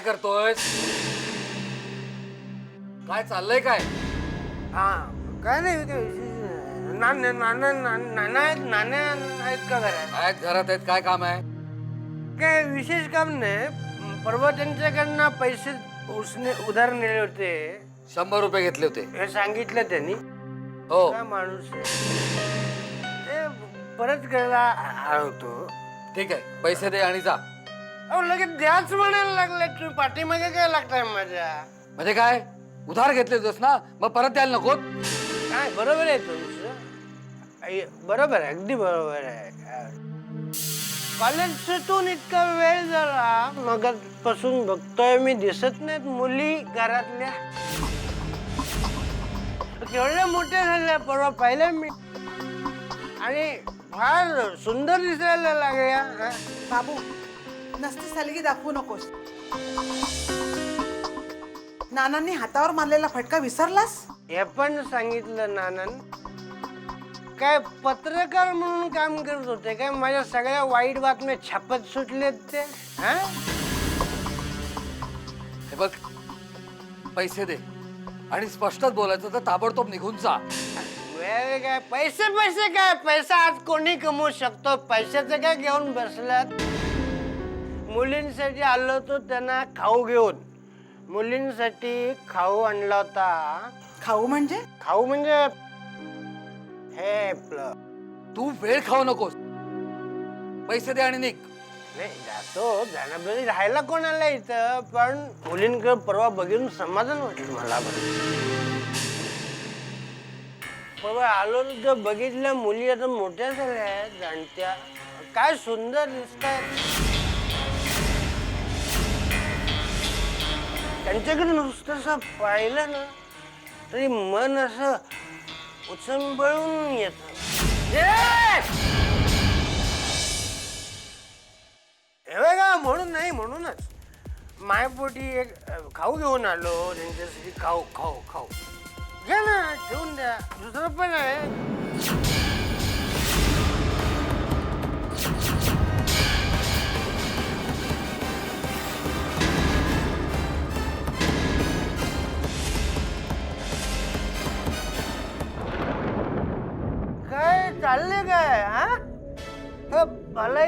काय करतोय काय चाललंय काय? हा काय नाही नाण्या आहेत का घरात काय घरात आहेत काय काम आहे? काय विशेष काम नाही परवा त्यांच्याकडनं पैसे उसने उधार नेले होते. शंभर रुपये घेतले होते. हे सांगितलं त्यांनी. हो. काय माणूस आहे? ते परत करायला आलो होतो. ठीक आहे पैसे दे आणि जा. अहो लगेच द्याच म्हणायला लागले तुम्ही पाठीमागे काय लागताय माझ्या? म्हणजे काय? उधार घेतले होतेस ना? मग परत द्यायला नको? काय बरोबर आहे तुमचं आई, बरोबर आहे अगदी बरोबर आहे. कॉलेज सुटून इतका वेळ झाला मग पासून बघतोय मी दिसत नाहीत मुली घरातल्या. केवढ्या मोठ्या झाल्या परवा पाहिल्या मी. आणि फार सुंदर दिसायला लागल्या हा. बाबू नसती सलगी दाखवू नकोस. नानांनी हातावर मारलेला फटका विसरलास? हे पण सांगितलं नानन. काय पत्रकार म्हणून काम करत होते काय? माझ्या सगळ्या वाईट बातम्या छापत सुटलेत ते. हा? हे बघ पैसे दे. आणि स्पष्टच बोलायचं तर ताबडतोब निघून जा. वेळ काय? पैसे पैसे काय? पैसा आज कोणी कमवू शकतो? पैशाचं काय घेऊन बसलात? मुलींसाठी आलो होतो त्यांना खाऊ घेऊन. मुलींसाठी खाऊ आणला होता. खाऊ म्हणजे? खाऊ म्हणजे हे आपलं. तू वेळ खाऊ नकोस. पैसे दे आणि निघ. नाही जातो. जाण्याबद्दल राहायला कोणाला इथं? पण मुलींकडे परवा बघून समाधान वाटलं मला. परवा आलो तर बघितल्या मुली आता मोठ्या झाल्या आहेत जाणत्या. काय सुंदर दिसत त्यांच्याकडे नुसतं असं पाहिलं ना तरी मन असं उचंबळून येत. बघा म्हणून नाही म्हणूनच. मायपोटी एक खाऊ घेऊन आलो त्यांच्यासाठी खाऊ खाऊ खाऊ. घ्या ना ठेवून द्या. दुसरं पण आहे.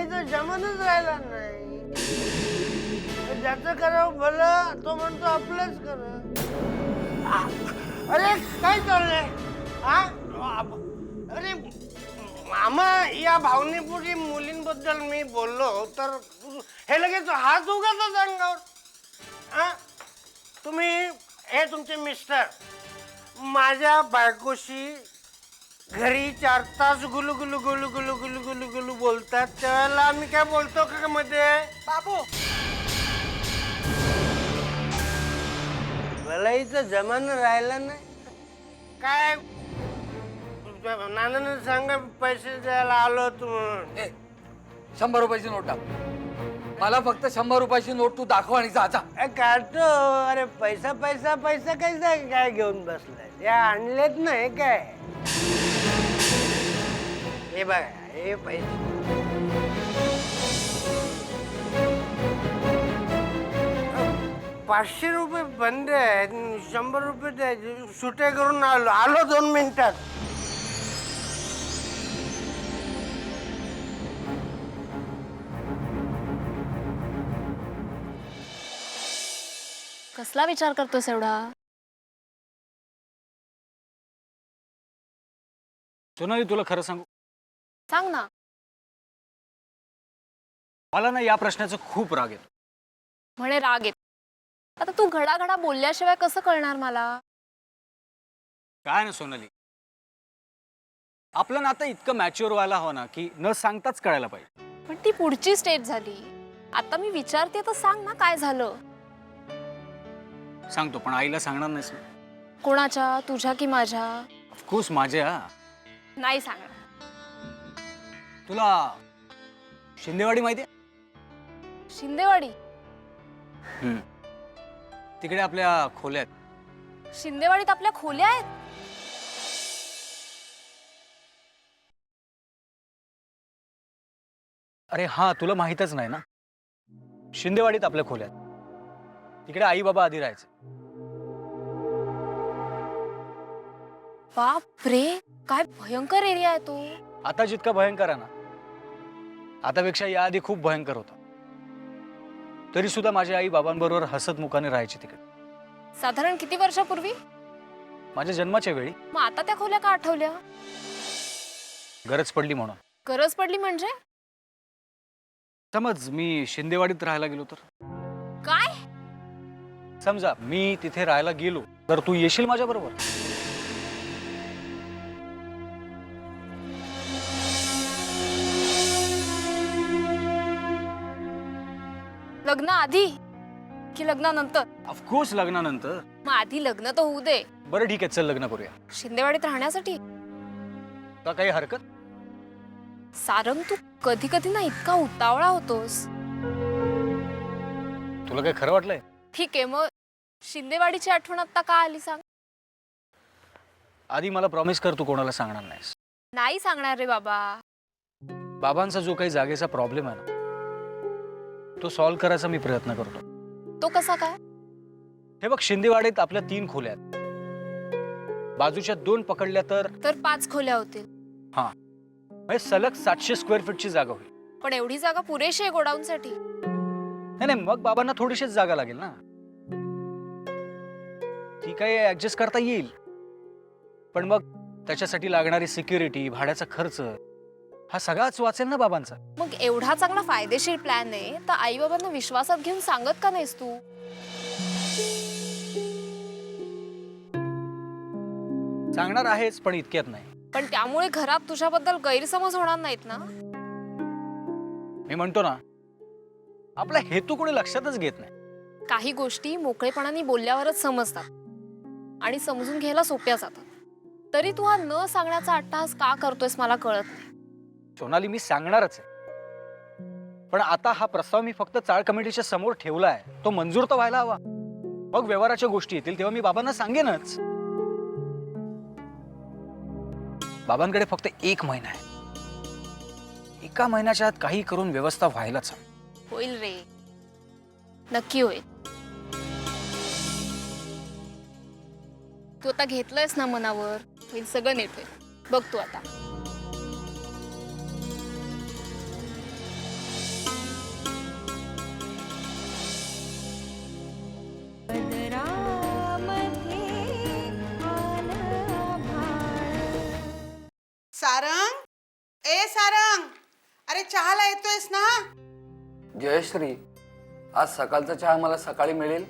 भलाईचं जमतच राहिला नाही. ज्याचं करावं भलं तो म्हणतो आपलंच कर अरे काय चाललंय? हा? अरे मामा या भावनेपुरी मुलींबद्दल मी बोललो तर हे लगेच हात उगाच अंगावर. हा? तुम्ही हे तुमचे मिस्टर. माझ्या बायकोशी घरी चार तास गुलू गुलू गुलू गुलू गुलू गुलू गुलू बोलतात. त्यावेळेला आम्ही काय बोलतो का मध्ये? बाबू. भलाईचं जमाना राहिला नाही. काय? नानानं सांगा पैसे द्यायला आलो तू म्हणून. ए शंभर रुपयाची नोट टाक. मला फक्त शंभर रुपयाची नोट तू दाखव आणि जा जा. ए, काढतो. अरे पैसा पैसा पैसा कैसा काय घेऊन बसलाय? ते आणलेत नाही काय? हे बघा हे पैसे पाचशे रुपये बंद आहेत शंभर रुपये द्यायचे सुटे करून आलो आलो दोन मिनिटात. कसला विचार करतोस एवढा? सोनाली तुला खरं सांगू? सांग ना. मला ना या प्रश्नाचा खूप राग येतो. म्हणे राग येत. आता तू घडाघडा बोलल्याशिवाय कसं कळणार मला? काय ना सोनाली. आपलं नातं इतकं मॅच्युअर व्हायला हवं ना की न सांगताच कळायला पाहिजे. पण ती पुढची स्टेज झाली. आता मी विचारते तर सांग ना काय झालं. सांगतो पण आईला सांगणार नाहीस ना. कोणाच्या? तुझ्या की माझ्या? ऑफकोर्स माझ्या. नाही सांगणार. तुला शिंदेवाडी माहिती शिंदेवाडी? तिकडे आपल्या खोल्यात शिंदेवाडीत आपल्या खोल्या आहेत? अरे हा तुला माहीतच नाही ना? शिंदेवाडीत आपल्या खोल्यात तिकडे आई बाबा आधी राहायचे. बाप रे काय भयंकर एरिया आहे तो. आता जितका भयंकर आहे ना आतापेक्षा याआधी खूप भयंकर होता. तरी सुद्धा माझी आई बाबांबरोबर हसत मुखाने राहायची तिकडे. साधारण किती वर्षापूर्वी? माझ्या जन्माच्या वेळी. मग आता त्या खोल्या का आठवल्या? गरज पडली म्हणून. गरज पडली म्हणजे? समज मी शिंदेवाडीत राहायला गेलो तर? काय? समजा मी तिथे राहायला गेलो तर तू येशील माझ्या लग्न आधी की लग्नानंतर? ऑफकोर्स लग्नानंतर. मग आधी लग्न तर होऊ दे. बरं ठीक आहे चल लग्न करूया. शिंदेवाडीत राहण्यासाठी? का काही हरकत? सारंग तू कधी कधी ना इतका उतावळा होतोस. तुला काही खरं वाटलंय? ठीक आहे मग शिंदेवाडीची आठवण आता का आली सांग? आधी मला प्रॉमिस कर तू कोणाला सांगणार नाहीस. नाही सांगणार रे बाबा. बाबांचा जो काही जागेचा प्रॉब्लेम आहे ना तो सॉल्व्ह करायचा मी प्रयत्न करतो. तो कसा काय? हे बघ शिंदेवाडीत आपल्या तीन खोल्या आहेत. बाजूच्या दोन पकडल्या तर? तर पाच खोल्या होतील. म्हणजे सलग सातशे स्क्वेअर फीटची जागा होईल. पण एवढी जागा पुरेशी आहे गोडाऊनसाठी? नाही नाही मग बाबांना थोडीशीच जागा लागेल ना? ती काही ऍडजस्ट करता येईल. पण मग त्याच्यासाठी लागणारी सिक्युरिटी भाड्याचा खर्च हा सगळाच वाचेल ना बाबांचा. मग एवढा चांगला फायदेशीर प्लॅन आहे तर आई बाबांना विश्वासात घेऊन सांगत का नाहीस तू? सांगणार आहेच पण इतक्यात नाही. पण त्यामुळे घरात तुझ्याबद्दल गैरसमज होणार नाहीत ना? मी म्हणतो ना आपला हेतू कोणी लक्षातच घेत नाही. काही गोष्टी मोकळेपणाने बोलल्यावरच समजतात आणि समजून घ्यायला सोप्या जातात. तरी तू हा न सांगण्याचा अट्टहास का करतोयस मला कळत नाही. सोनाली मी सांगणारच आहे. पण आता हा प्रस्ताव मी फक्त चाळ कमिटीच्या समोर ठेवला आहे तो मंजूर तर व्हायला हवा. मग व्यवहाराच्या गोष्टी येतील तेव्हा मी बाबांना सांगेनच. बाबांकडे फक्त एक महिना आहे. एका महिन्याच्या आत काही करून व्यवस्था व्हायलाच हवी. होईल रे. नक्की होईल. तू आता घेतलंयस ना मनावर? होईल सगळं नीट होईल बघ तू आता. जयश्री आज सकाळचा चहा मला सकाळी मिळेल?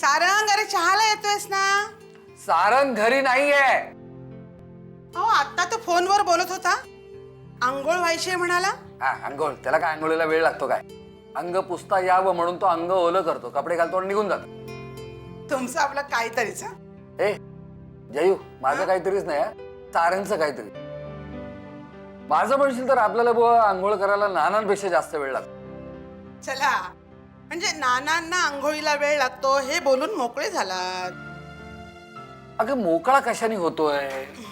सारंग अरे चहाला येतोयस ना? सारंग घरी नाहीये. अहो आता तो फोनवर बोलत होता. आंघोळ व्हायची म्हणाला. हा अंघोळ त्याला काय आंघोळीला वेळ लागतो काय? अंग पुसता यावं म्हणून तो अंग ओलं करतो. कपडे घालतो आणि निघून जातो. तुमचं आपलं काहीतरीच हं? ए जयू माझं काहीतरीच नाही हा. सारंगचं काहीतरी. माझं म्हणशील तर आपल्याला बुवा आंघोळ करायला नानांपेक्षा जास्त वेळ लागतो. चला. म्हणजे नानांना आंघोळीला वेळ लागतो हे बोलून मोकळे झालात. अगं मोकळा कशाने होतोय?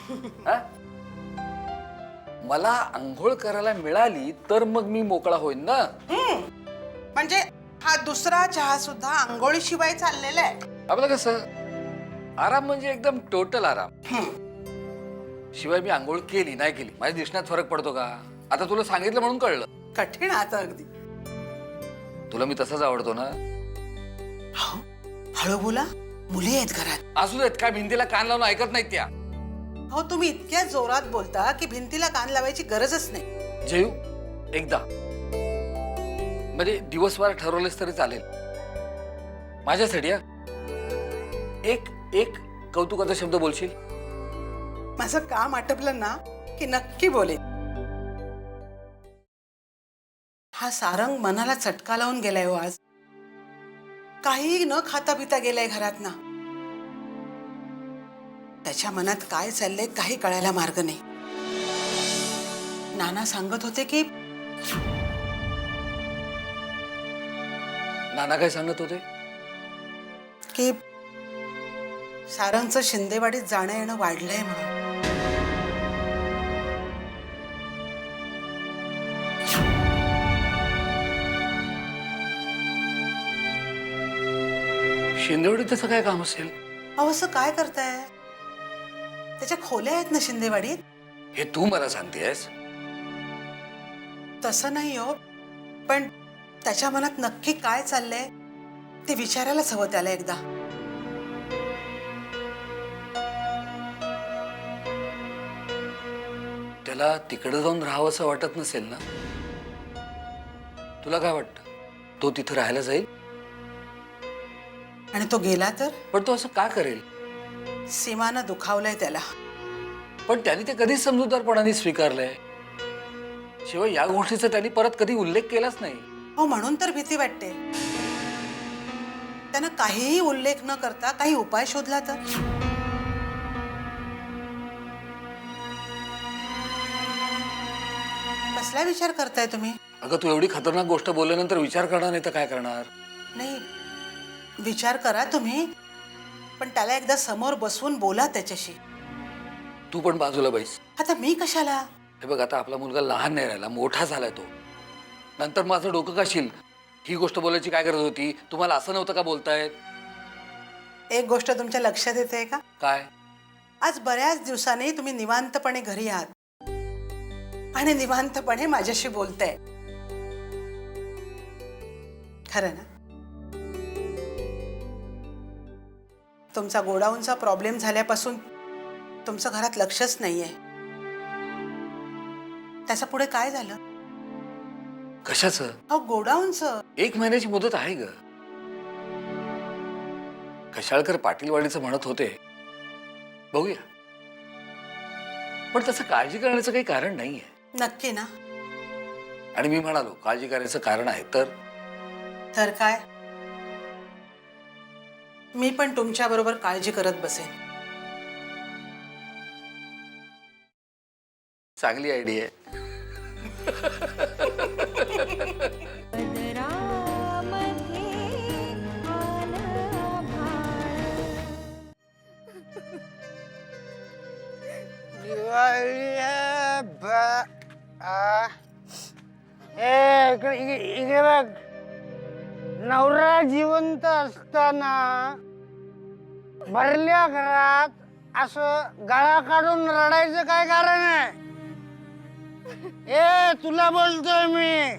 हा? मला आंघोळ करायला मिळाली तर मग मी मोकळा होईन ना. म्हणजे हा दुसरा चहा सुद्धा आंघोळी शिवाय चाललेला आहे. आपलं कसं? आराम म्हणजे एकदम टोटल आराम. हं. शिवाय मी आंघोळ केली नाही केली. माझ्या दिसण्यात फरक पडतो का? आता तुला सांगितलं म्हणून कळलं. कठीण आता अगदी. तुला मी तसंच आवडतो ना? हळू बोला मुली आहेत घरात. असू देत काय भिंतीला कान लावून ऐकत नाहीत त्या. हो तुम्ही इतक्या जोरात बोलता की भिंतीला कान लावायची गरजच नाही. जयू एकदा. म्हणजे दिवसभर ठरवलेस तरी चालेल. माझ्यासाठी हा. एक एक कौतुकाचा शब्द बोलशील? माझं काम आटपलं ना की नक्की बोले हा सारंग मनाला चटका लावून गेलाय हो आज. काही न खाता पिता गेलाय घरात ना. त्याच्या मनात काय चाललंय काही कळायला मार्ग नाही. नाना सांगत होते की नाना काय सांगत होते? की सारंगचं शिंदेवाडीत जाणं येणं वाढलंय म्हणून. शिंदेवडी त्याचं काय काम असेल? अहो असं काय करताय? त्याच्या खोल्या आहेत ना शिंदेवाडीत? हे तू मला सांगतेस? तसं नाही हो. पण त्याच्या मनात नक्की काय चाललंय ते विचारायलाच हवं त्याला एकदा. त्याला तिकडे जाऊन राहावं असं वाटत नसेल ना? तुला काय वाटतं? तो तिथं राहायला जाईल? आणि तो गेला तर? पण तो असं का करेल? सीमानं दुखावलंय त्याला. पण त्यांनी ते कधीच समजूतदारपणाने स्वीकारलंय. शिवाय या गोष्टीचा त्यांनी परत कधी उल्लेख केलाच नाही. हो म्हणून तर भीती वाटते. त्यानं काहीही उल्लेख न करता काही उपाय शोधला तर? कसला विचार करताय तुम्ही? अगं तू एवढी खतरनाक गोष्ट बोलल्यानंतर विचार करणार नाही तर काय करणार? नाही विचार करा तुम्ही. पण त्याला एकदा समोर बसवून बोला त्याच्याशी. तू पण बाजूला बैस. आता मी कशाला? हे बघ आता आपला मुलगा लहान नाही राहिला मोठा झालाय तो. नंतर माझं डोकं काशील ही गोष्ट बोलायची काय गरज होती? तुम्हाला असं नव्हतं का बोलतायत? एक गोष्ट तुमच्या लक्षात येते का? काय? आज बऱ्याच दिवसांनी तुम्ही निवांतपणे घरी आहात. आणि निवांतपणे माझ्याशी बोलताय. खरं ना? तुमचा गोडाऊनचा प्रॉब्लेम झाल्यापासून तुमचं घरात लक्षच नाहीये. त्याच्या पुढे काय झालं? कशाचं? अहो गोडाऊनचं. एक महिन्याची मुदत आहे ग. कशाळकर पाटीलवाडीचं म्हणत होते. बघूया. पण तसं काळजी करण्याचं काही कारण नाहीये. नक्की ना. आणि मी म्हणालो काळजी करण्याचं कारण आहे तर? तर काय? मी पण तुमच्या बरोबर काळजी करत बसेन. चांगली आयडिया आहे. दिवाळी आहे ब- आ. ए इकडे इकडे- इकडे बघ. नवरा जिवंत असताना भरल्या घरात असं गळा काढून रडायचं काय कारण आहे? ए तुला बोलतोय मी?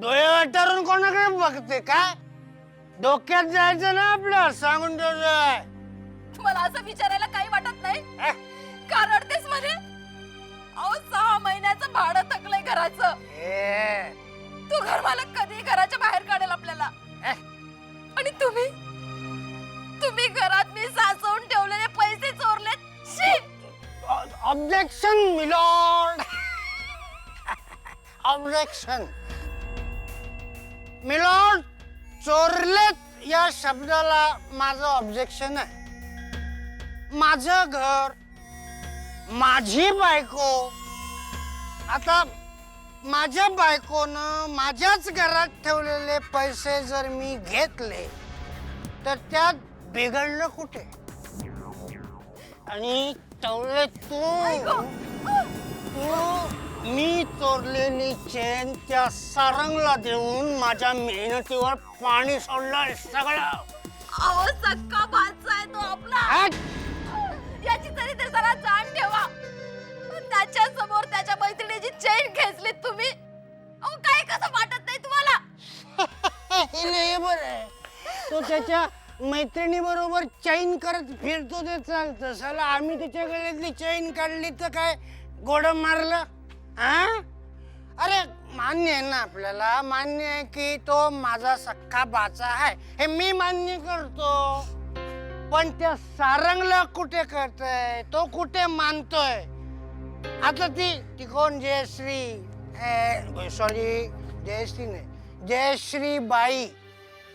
डोळे वाटारून कोणाकडे बघते काय डोक्यात जायचं ना आपलं सांगून ठेवलंय. मला असं विचारायला काही वाटत नाही? हे? का रडतेस मध्ये अहो सहा महिन्याचं भाडं थकलंय घराचं. ए. तू घर मालक कधी घराच्या बाहेर काढेल आपल्याला? आणि तुम्ही? तुम्ही घरात मी साचवून ठेवलेले पैसे चोरले शी! ऑब्जेक्शन मिलॉर्ड ऑब्जेक्शन मिलॉर्ड चोरलेत या शब्दाला माझं ऑब्जेक्शन आहे. माझं घर माझी बायको आता माझ्या बायकोनं माझ्याच घरात ठेवलेले पैसे जर मी घेतले तर त्यात बिघडलं कुठे? आणि टवळे तू तू मी चोरलेली चेन त्या सारंगला देऊन माझ्या मेहनतीवर पाणी सोडलं सगळं. अहो सक्का भाचा आहे तो आपला. हट! याची तरी ते जरा जाण ठेवा. त्याच्यासमोर त्याच्या मैत्रिणीची चेन खेचली तुम्ही. अहो काय कसं वाटत नाही तुम्हाला? हे लय बरं आहे. तो त्याच्या मैत्रिणी बरोबर चैन करत फिरतो ते चालतं. साला आम्ही त्याच्या गळ्यातली चैन काढली तर काय? गोड मारलं? हा अरे मान्य आहे ना आपल्याला. मान्य आहे की तो माझा सख्खा बाचा आहे. हे मी मान्य करतो. पण त्या सारंगला कुठे करतय? तो कुठे मानतोय? आता ती ती कोण जयश्री सॉरी जयश्री नाही. जयश्री बाई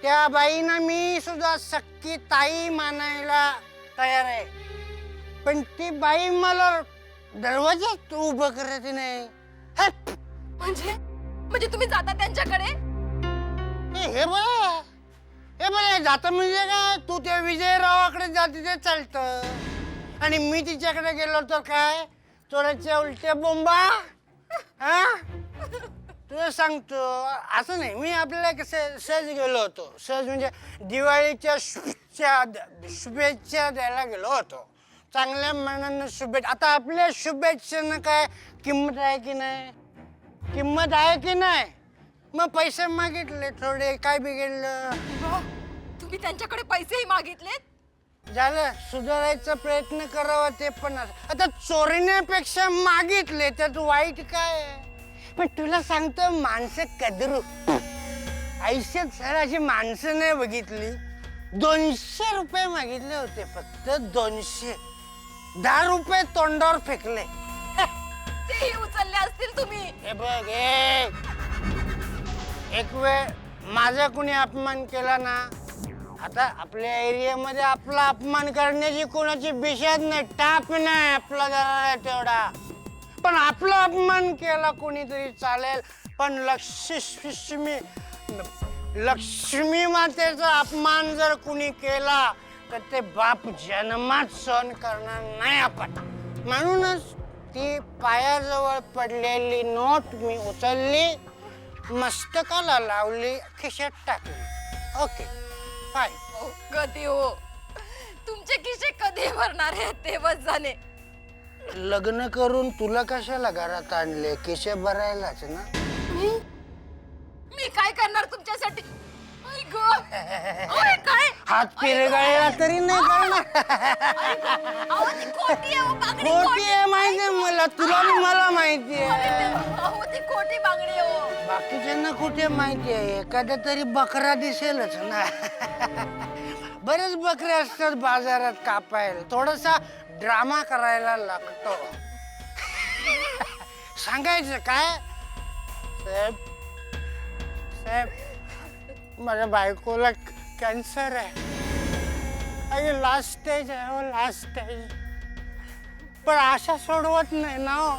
त्या बाईना मी सुद्धा सक्की ताई मानायला तयार आहे. पण ती बाई मला दरवाजात उभं करत नाही. हट! म्हणजे? म्हणजे तुम्ही जाता त्यांच्याकडे? हे हे हे बघा जातं म्हणजे काय? तू त्या विजयरावाकडे जाते ते चालतं. आणि मी तिच्याकडे गेलो तर काय? चोराच्या उलट्या बोंबा? हा? तुला सांगतो असं नाही. मी आपल्याला कसं सहज गेलो होतो. सहज म्हणजे दिवाळीच्या शुभेच्छा शुभेच्छा द्यायला गेलो होतो. चांगल्या मनानं शुभेच्छा. आता आपल्या शुभेच्छेनं काय किंमत आहे की नाही? किंमत आहे की नाही? मग पैसे मागितले थोडे काय बिघडलं? तुम्ही त्यांच्याकडे पैसेही मागितलेत? झालं सुधारायचा प्रयत्न करावा ते पण असं. आता चोरण्यापेक्षा मागितले त्यात वाईट काय आहे? पण तुला सांगतो माणसं कदरू. आयुष्यात सर अशी माणसं नाही बघितली. दोनशे रुपये मागितले होते फक्त दोनशे. दहा रुपये तोंडावर फेकले. तेही उचलले असतील तुम्ही. हे बघ ए एक वेळ माझा कुणी अपमान केला ना आता आपल्या एरियामध्ये आपला अपमान करण्याची कोणाची बिशात नाही टाप नाही आपला जरा तेवढा. पण आपला अपमान केला कोणीतरी चालेल. पण लक्ष्मी लक्ष्मी मातेचा अपमान जर कुणी केला तर ते बाप जन्मात सहन करणार नाही आपण. म्हणूनच ती पायाजवळ पडलेली नोट मी उचलली मस्तकाला लावली खिशात टाकली. ओके फाय हो, कधी हो. तुमचे खिसे कधी भरणार आहे ते बस झाले. लग्न करून तुला कशाला घरात आणले? खिशे भरायलाच ना. मी? काय करणार तुमच्यासाठी? आई गं. अहो, हे काय? हात पिरगाळला तरी नाही करणार. अहो, ती खोटी आहे बांगडी खोटी आहे माहिती आहे मला. तुला आणि मला माहिती आहे. अहो ती खोटी बांगडी आहे बाकीच्यांना कुठे माहिती आहे. एखादा तरी बकरा दिसेलच ना. बरेच बकरे असतात बाजारात कापायला. थोडासा ड्रामा करायला लागतो. सांगायचं काय? साहेब साहेब माझ्या बायकोला कॅन्सर आहे. अरे लास्ट स्टेज आहे हो लास्ट स्टेज पण आशा सोडवत नाही ना हो.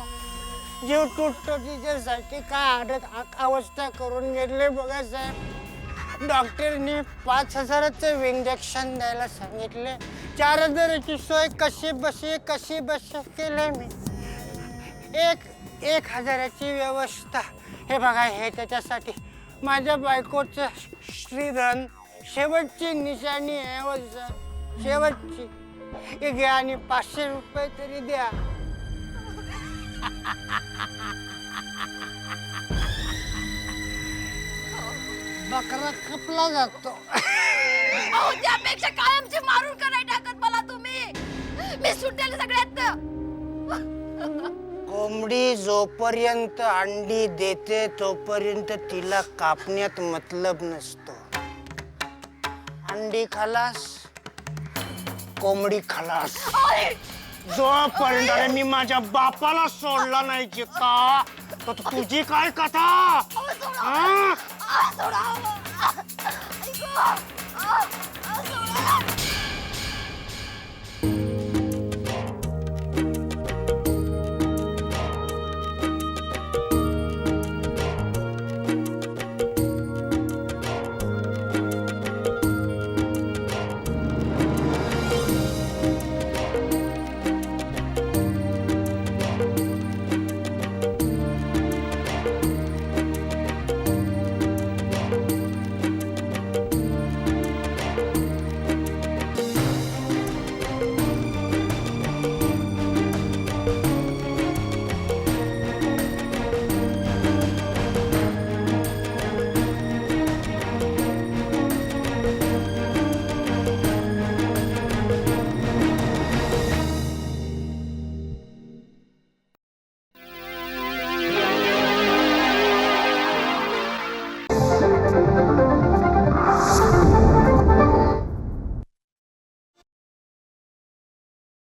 जीव तुटतो तिच्यासाठी काय आडत अवस्था करून घेतले बघा साहेब. डॉक्टरनी पाच हजाराचं इंजेक्शन द्यायला सांगितले. चार हजाराची सोय कशी बशी कशी बशी केले मी? एक एक हजाराची व्यवस्था. हे बघा हे त्याच्यासाठी. माझ्या बायकोचं श्रीधन शेवटची निशाणी आहे हो सर. शेवटची. हे घ्या आणि पाचशे रुपये तरी द्या. बकरा खपला जातो. अहो त्यापेक्षा कायमची मारून का नाही टाकत मला तुम्ही? मी सुटेल सगळ्यात. कोंबडी जोपर्यंत अंडी देते तोपर्यंत तिला कापण्यात मतलब नसतो. अंडी खलास कोंबडी खलास. जोपर्यंत अरे मी माझ्या बापाला सोडला नाही चित्ता तर तुझी काय कथा? 아, 소라! 아이고! 아, 아, 소라!